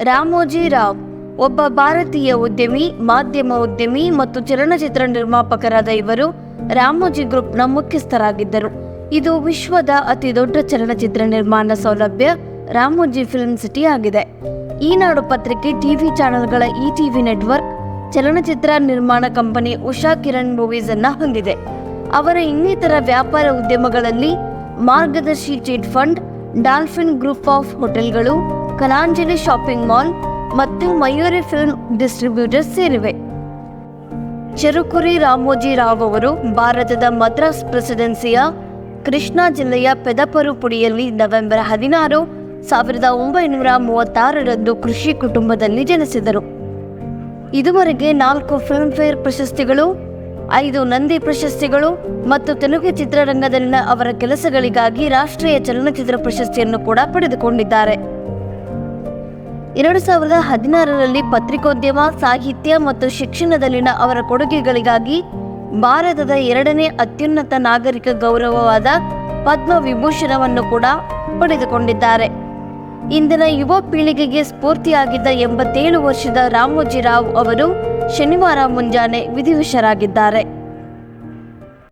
ರಾಮೋಜಿ ರಾವ್, ಒಬ್ಬ ಭಾರತೀಯ ಉದ್ಯಮಿ, ಮಾಧ್ಯಮ ಉದ್ಯಮಿ ಮತ್ತು ಚಲನಚಿತ್ರ ನಿರ್ಮಾಪಕರಾದ ಇವರು ರಾಮೋಜಿ ಗ್ರೂಪ್ನ ಮುಖ್ಯಸ್ಥರಾಗಿದ್ದರು. ಇದು ವಿಶ್ವದ ಅತಿ ದೊಡ್ಡ ಚಲನಚಿತ್ರ ನಿರ್ಮಾಣ ಸೌಲಭ್ಯ ರಾಮೋಜಿ ಫಿಲ್ಮ್ ಸಿಟಿ ಆಗಿದೆ. ಈನಾಡು ಪತ್ರಿಕೆ, ಟಿವಿ ಚಾನೆಲ್ಗಳ ಇ ಟಿವಿ ನೆಟ್ವರ್ಕ್, ಚಲನಚಿತ್ರ ನಿರ್ಮಾಣ ಕಂಪನಿ ಉಷಾ ಕಿರಣ್ ಮೂವೀಸ್ ಅನ್ನ ಹೊಂದಿದೆ. ಅವರ ಇನ್ನಿತರ ವ್ಯಾಪಾರ ಉದ್ಯಮಗಳಲ್ಲಿ Margadarsi chit fund, dolphin group of ಹೋಟೆಲ್ಗಳು ಕಲಾಂಜಲಿ ಶಾಪಿಂಗ್ ಮಾಲ್ ಮತ್ತು ಮಯೂರಿ ಫಿಲ್ಮ್ ಡಿಸ್ಟ್ರಿಬ್ಯೂಟರ್ಸ್ ಸೇರಿವೆ. ಚೆರುಕುರಿ ರಾಮೋಜಿ ರಾವ್ ಅವರು ಭಾರತದ ಮದ್ರಾಸ್ ಪ್ರೆಸಿಡೆನ್ಸಿಯ ಕೃಷ್ಣಾ ಜಿಲ್ಲೆಯ ಪೆದಪರುಪುಡಿಯಲ್ಲಿ ನವೆಂಬರ್ ಹದಿನಾರು ಸಾವಿರದ ಒಂಬೈನೂರ ಮೂವತ್ತಾರರಂದು ಕೃಷಿ ಕುಟುಂಬದಲ್ಲಿ ಜನಿಸಿದರು. ಇದುವರೆಗೆ ನಾಲ್ಕು ಫಿಲ್ಮ್ಫೇರ್ ಪ್ರಶಸ್ತಿಗಳು, ಐದು ನಂದಿ ಪ್ರಶಸ್ತಿಗಳು ಮತ್ತು ತೆಲುಗು ಚಿತ್ರರಂಗದಲ್ಲಿನ ಅವರ ಕೆಲಸಗಳಿಗಾಗಿ ರಾಷ್ಟ್ರೀಯ ಚಲನಚಿತ್ರ ಪ್ರಶಸ್ತಿಯನ್ನು ಕೂಡ ಪಡೆದುಕೊಂಡಿದ್ದಾರೆ. ಎರಡು ಸಾವಿರದ ಹದಿನಾರರಲ್ಲಿ ಪತ್ರಿಕೋದ್ಯಮ, ಸಾಹಿತ್ಯ ಮತ್ತು ಶಿಕ್ಷಣದಲ್ಲಿನ ಅವರ ಕೊಡುಗೆಗಳಿಗಾಗಿ ಭಾರತದ ಎರಡನೇ ಅತ್ಯುನ್ನತ ನಾಗರಿಕ ಗೌರವವಾದ ಪದ್ಮ ವಿಭೂಷಣವನ್ನು ಕೂಡ ಪಡೆದುಕೊಂಡಿದ್ದಾರೆ. ಇಂದಿನ ಯುವ ಪೀಳಿಗೆಗೆ ಸ್ಫೂರ್ತಿಯಾಗಿದ್ದ ಎಂಬತ್ತೇಳು ವರ್ಷದ ರಾಮೋಜಿ ರಾವ್ ಅವರು ಶನಿವಾರ ಮುಂಜಾನೆ ವಿಧಿವಶರಾಗಿದ್ದಾರೆ.